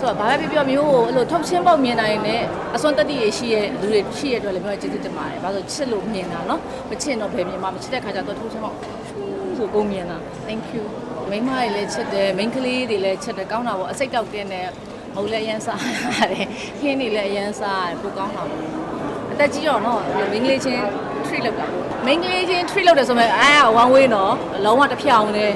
ဆိုတော့ဘာပဲပြောပြောမျိုးကိုအဲ့လိုထုတ်ချင်းပေါက်မြင်နိုင်တဲ့အစွမ်းတက်တည်ရရှိရဲ့လူတွေရှိရတဲ့အတွက်လည်းပြောကျေးဇူးတင်ပါတယ်။ဘာလို့ချစ်လို့မြင်တာနော်။မချစ်တော့ဘယ်မြင်မှာမချစ်တဲ့ခါကျတော့ထုတ်ချင်းပေါက်ဆိုကုန်မြင်တာ။ Thank you မိမတွေလည်းချစ်တယ်မိန်းကလေးတွေလည်းချစ်တယ်ကောင်းတာပေါ့အစိတ်တောက်တင်းတယ်မဟုတ်လည်းအရန်စားရတယ်ခင်းတွေလည်းအရန်စားရတယ်ပိုကောင်းတာပေါ့အသက်ကြီးတော့နော်မိန်းကလေးချင်း treat လုပ်တာပေါ့မိန်းကလေးချင်း treat လုပ်တယ်ဆိုမှအာ one way နော်လုံးဝတစ်ဖြောင်နဲ့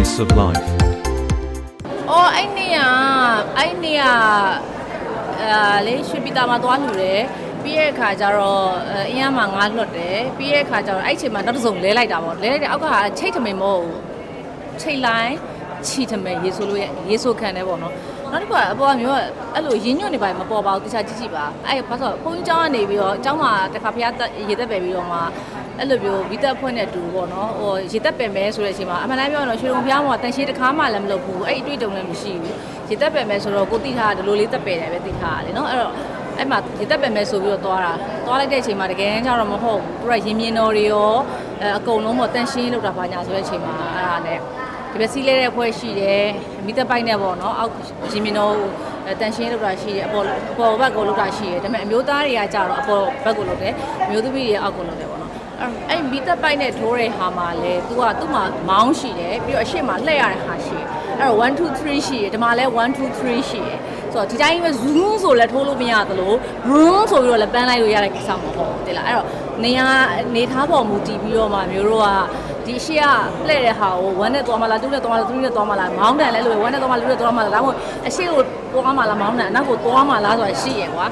spice of life. ။အော်အဲ့နေ့ကအဲ့နေ့ကအာလေရွှေပြည်တာမှာသွားလှူတယ်။ပြီးရဲ့အခါကျတော့အဲအင်းရမှာငါလွတ်တယ်။ပြီးရဲ့အခါကျတော့အဲ့ချိန်မှာနောက်တစ်စုံလဲလိုက်တာပေါ့။လဲလိုက်တဲ့အောက်ကချိတ်ထမိန်မဟုတ်ဘူး။ချိတ်လိုက်ချီထမိန်ရေဆိုလို့ရရေဆိုခံတယ်ပေါ့နော်။နောက်တစ်ခုကအပေါ်ကမျိုးကအဲ့လိုရင်းညွတ်နေပါမပေါ်ပါဘူးတခြားကြည့်ကြည့်ပါ။အဲ့ဘာလို့ဘုန်းကြီးကျောင်းကနေပြီးတော့ကျောင်းမှာတစ်ခါဖះရေသက်ပယ်ပြီးတော့မှ အဲ့လိုမျိုးဗီတက်ဖွင့်တဲ့တူပေါ့နော်ဟိုရေသက်ပယ်မဲဆိုတဲ့အချိန်မှာအမှန်တမ်းပြောရင်တော့ရွှေလုံးဖះမှာတန်ရှည်တစ်ခါမှလည်းမလုပ်ဘူးအဲ့အတွေ့အကြုံလည်းမရှိဘူးရေသက်ပယ်မဲဆိုတော့ကိုတိထားတာဒီလိုလေးသက်ပယ်တယ်ပဲတိထားတာလေနော်အဲ့တော့အဲ့မှာရေသက်ပယ်မဲဆိုပြီးတော့သွားတာသွားလိုက်တဲ့အချိန်မှာတကယ်ကျတော့မဟုတ်ဘူးသူကရင်မြင်တော်တွေရောအဲအကုန်လုံးပေါ့တန်ရှင်းလောက်တာပါညာဆိုတဲ့အချိန်မှာအဲ့ဒါနဲ့ဒီဘက်စီးလဲတဲ့ဖွဲ့ရှိတယ်မိသက်ပိုက်နဲ့ပေါ့နော်အောက်ရင်မြင်တော်အဲတန်ရှင်းလောက်တာရှိတယ်အပေါ်အပေါ်ဘက်ကိုလောက်တာရှိတယ်ဒါပေမဲ့အမျိုးသားတွေကကြတော့အပေါ်ဘက်ကိုလောက်တယ်အမျိုးသမီးတွေအောက်ကိုလောက်တယ်ပေါ့နော် အဲ့အဲ့မီတက်ပိုက်နဲ့ထိုးတဲ့ဟာမှာလဲ तू ကသူ့မှာမောင်းရှိတယ်ပြီးတော့အရှိမလှည့်ရတဲ့ဟာရှိတယ်အဲ့တော့1 2 3ရှိတယ်ဒီမှာလဲ1 2 3ရှိတယ်ဆိုတော့ဒီတိုင်းပဲ zoom ဆိုလဲထိုးလို့မရသလို room ဆိုပြီးတော့လဲပန်းလိုက်လို့ရတဲ့ကိစ္စမဟုတ်ဘူးတိလားအဲ့တော့နေရာနေထားပေါ်မူတည်ပြီးတော့မှမျိုးတို့ကဒီအရှိကလှည့်တဲ့ဟာကို1နဲ့သွားမလား2နဲ့သွားမလား3နဲ့သွားမလားမောင်းတယ်လဲလို့1နဲ့သွားမလား2နဲ့သွားမလားဒါမှမဟုတ်အရှိကိုသွားမလားမောင်းတယ်အနောက်ကိုသွားမလားဆိုတာရှိရယ်ကွာ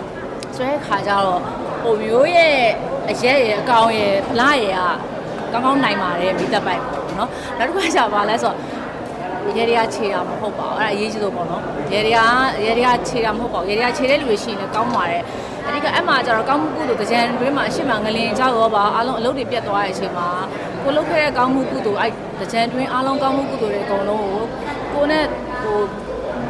ဆိုတဲ့ခါကျတော့ ဟိုမျိုးရဲ့အရက်ရဲ့အကောင်ရဲ့ဖလားရဲ့ကကောင်းကောင်းနိုင်ပါတယ်မိသက်ပိုက်ပေါ့နော်နောက်တစ်ခါကျပါလဲဆိုတော့ရေတွေကခြေတာမဟုတ်ပါဘူးအဲ့ဒါအရေးကြီးဆုံးပေါ့နော်ရေတွေကရေတွေကခြေတာမဟုတ်ပါဘူးရေတွေကခြေတဲ့လူတွေရှိရင်လည်းကောင်းပါတယ်အဓိကအမှကျတော့ကောင်းမှုကုသိုလ်တကြံတွင်းမှာအရှိမငလင်ကြောက်ရောပါအားလုံးအလုပ်တွေပြတ်သွားတဲ့အချိန်မှာကိုလုပ်ခဲ့တဲ့ကောင်းမှုကုသိုလ်အဲ့တကြံတွင်းအားလုံးကောင်းမှုကုသိုလ်တွေအကုန်လုံးကိုကိုနဲ့ဟို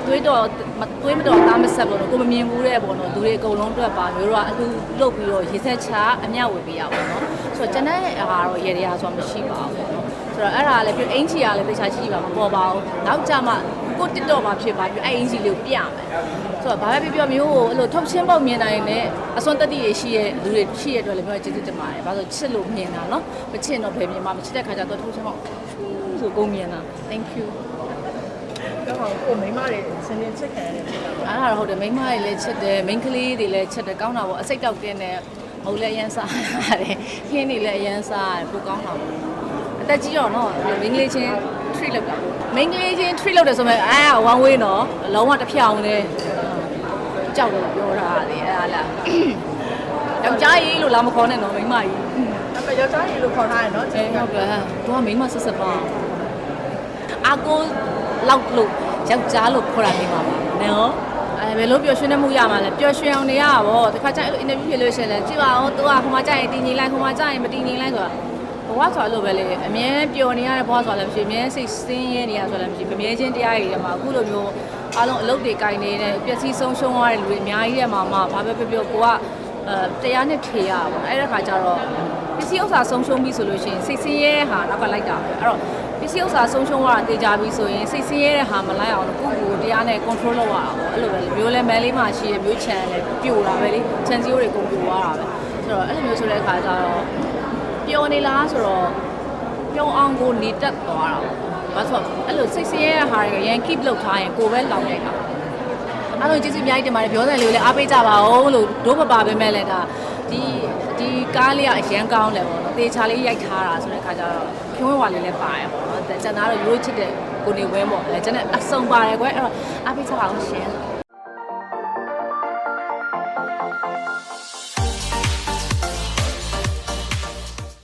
တွေးတော့မတွေးမတော့သားမဆက်ပေါ့နော်ကိုမမြင်ဘူးတဲ့ပေါ့နော်သူတွေအကုန်လုံးအတွက်ပါမျိုးတို့ကအလူလုတ်ပြီးတော့ရေဆက်ချအမျှဝေပေးရပါတော့ဆိုတော့ကျွန်တဲ့အားတော့ရေတရားဆိုတာမရှိပါဘူးပေါ့နော်ဆိုတော့အဲ့ဒါလည်းပြီးအင်ချီကလည်းတခြားရှိပါမပေါ်ပါဘူးနောက်ကြမှာကိုတစ်တော့မှာဖြစ်ပါပြီးအဲ့အင်ချီလေးကိုပြမယ်ဆိုတော့ဘာပဲပြောပြောမျိုးကိုအဲ့လိုထုတ်ချင်းပေါက်မြင်နိုင်တဲ့အစွမ်းတက်တည်ရရှိရဲ့လူတွေရှိရဲ့အတွက်လည်းပြောကျေးဇူးတင်ပါတယ်ဘာလို့ချစ်လို့မြင်တာနော်မချစ်တော့ဘယ်မြင်မှာမချစ်တဲ့ခါကျတော့ထုတ်ချင်းပေါက်ဆိုကုန်မြင်တာ thank you တော့ကိုမိမတွေဆင်းနေချစ်ခံရတယ်ဖြစ်တာပေါ့အဲ့ဒါတော့ဟုတ်တယ်မိန်းမတွေလည်းချစ်တယ်မိန်းကလေးတွေလည်းချစ်တယ်ကောင်းတာပေါ့အစိတ်တောက်တင်းတယ်မဟုတ်လည်းအရန်စားရတယ်ခင်းတွေလည်းအရန်စားရတယ်ပိုကောင်းတာပေါ့အသက်ကြီးတော့နော်မိန်းကလေးချင်း treat လုပ်တာပေါ့မိန်းကလေးချင်း treat လုပ်တယ်ဆိုမှအာ one way နော်လုံးဝတစ်ဖြောင်နဲ့ကြောက်လို့ပြောတာလေအဲ့ဒါလားယောက်ျားကြီးလို့လာမခေါ်နဲ့နော်မိန်းမကြီးအပယောက်ျားကြီးလို့ခေါ်ထားတယ်နော်အဲဟုတ်တယ်သူကမိန်းမဆက်ဆက်ပါအာကို လောက်လို့ယောက်ျားလို့ခေါ်တာနေမှာပါနော်အဲဘယ်လိုပျော်ရွှင်နေမှုရမှာလဲပျော်ရွှင်အောင်နေရတာဗောတခါကျရင်အဲ့လို interview ဖြစ်လို့ရှိရင်လည်းကြည့်ပါဦးသူကဟိုမှာကျရင်တင်းငိမ့်လိုက်ဟိုမှာကျရင်မတင်းငိမ့်လိုက်ဆိုတာဘဝဆိုတာလို့ပဲလေအမြဲပျော်နေရတဲ့ဘဝဆိုတာလည်းမရှိအမြဲစိတ်ဆင်းရဲနေရဆိုတာလည်းမရှိမမြဲချင်းတရားတွေထဲမှာအခုလိုမျိုးအားလုံးအလုပ်တွေကင်နေတဲ့ပျက်စီးဆုံးရှုံးရတဲ့လူတွေအများကြီးထဲမှာမှဘာပဲပြောပြောကိုကအဲတရားနဲ့ဖြေရတာပေါ့အဲ့ဒါခါကျတော့ ပစ္စည်းဥစ္စာဆုံးရှုံးပြီဆိုလို့ရှိရင်စိတ်ဆင်းရဲတဲ့ဟာနောက်ကလိုက်တာပဲအဲ့တော့ပစ္စည်းဥစ္စာဆုံးရှုံးသွားတာတေချာပြီဆိုရင်စိတ်ဆင်းရဲတဲ့ဟာမလိုက်အောင်လို့ကိုယ့်ကိုယ်တရားနဲ့ control လုပ်ရတာပေါ့အဲ့လိုပဲလေမျိုးလဲမဲလေးမှရှိရမျိုးချန်လဲပြိုတာပဲလေချန်စီယိုတွေကုန်ပြိုသွားတာပဲဆိုတော့အဲ့လိုမျိုးဆိုတဲ့အခါကျတော့ပျော်နေလားဆိုတော့ပျော်အောင်ကိုနေတက်သွားတာပေါ့ဘာလို့ဆိုတော့အဲ့လိုစိတ်ဆင်းရဲတဲ့ဟာတွေကရန် keep လုပ်ထားရင်ကိုယ်ပဲလောင်ရိုက်တာအားလုံးကျေးဇူးအများကြီးတင်ပါတယ်ပြောတယ်လေးကိုလည်းအားပေးကြပါဦးလို့ဒုမပါပဲမဲ့လဲဒါ ဒီဒီကားလေးကအရန်ကောင်းတယ်ပေါ့နော်တေချာလေးရိုက်ထားတာဆိုတဲ့ခါကျတော့ဖြိုးဝဲဝါလေးလည်းပါတယ်ပေါ့နော်ကျန်သားတော့ရိုးချစ်တဲ့ကိုနေဝင်းပေါ့အဲကျန်တဲ့အစုံပါတယ်ကွယ်အဲ့တော့အားပေးကြပါဦးရှင်